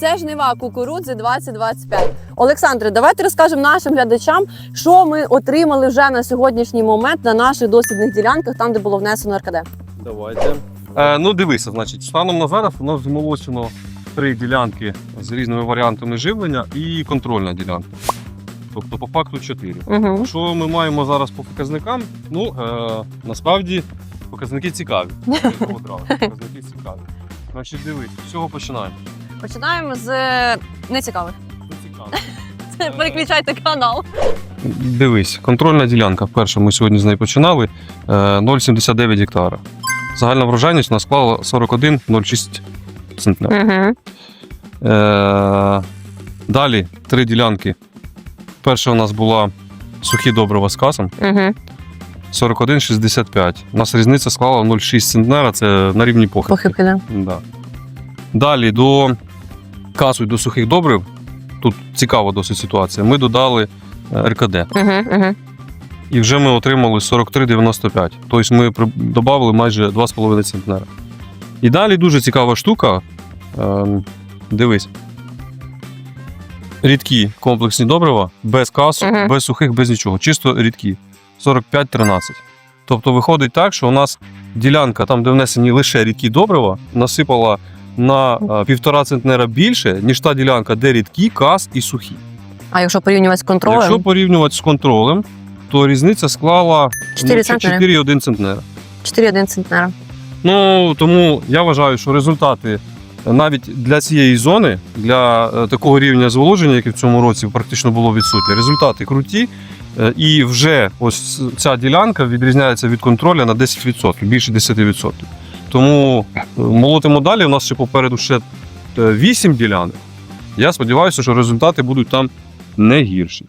Це жнива кукурудзи 2025. Олександре, давайте розкажемо нашим глядачам, що ми отримали вже на сьогоднішній момент на наших дослідних ділянках, там де було внесено РКД. Давайте. Е, ну, дивися, значить, станом на зараз у нас змолочено три ділянки з різними варіантами живлення і контрольна ділянка. Тобто, по факту чотири. Угу. Що ми маємо зараз по показникам? Ну, е, насправді показники цікаві. Показники цікаві. Значить, дивись, з чого починаємо? Починаємо з е, нецікавих. Переключайте канал. Дивись, контрольна ділянка. Перша ми сьогодні з неї починали. е, 0,79 гектара. Загальна врожайність у нас склала 41,06 центнер. Угу. Е, далі три ділянки. Перша у нас була сухі добрива з касом Угу. 41,65. У нас різниця склала 0,6 центнера, це на рівні похибки. Похибки, да. Да. Далі до касу і до сухих добрив. Тут цікава досить ситуація. Ми додали е, РКД. Угу. Угу. І вже ми отримали 43,95. Тобто ми додали майже 2,5 центнера. І далі дуже цікава штука. Ем, дивись. Рідкі комплексні добрива, без касу, Мгм. без сухих, без нічого. Чисто рідкі. 45-13. Тобто виходить так, що у нас ділянка, там, де внесені лише рідкі добрива, насипала на е, півтора центнера більше, ніж та ділянка, де рідкі, кас і сухі. А якщо порівнювати з контролем? Якщо порівнювати з контролем, то різниця склала Чотири ну, центнери. 4,1 центнера. 4,1 центнера. Ну тому я вважаю, що результати навіть для цієї зони, для е, такого рівня зволоження, який в цьому році практично було відсутнє, результати круті. Е, І вже ось ця ділянка відрізняється від контроля на 10%, більше 10%. Тому е, молотимо далі. У нас ще попереду ще 8 ділянок. Я сподіваюся, що результати будуть там не гірші.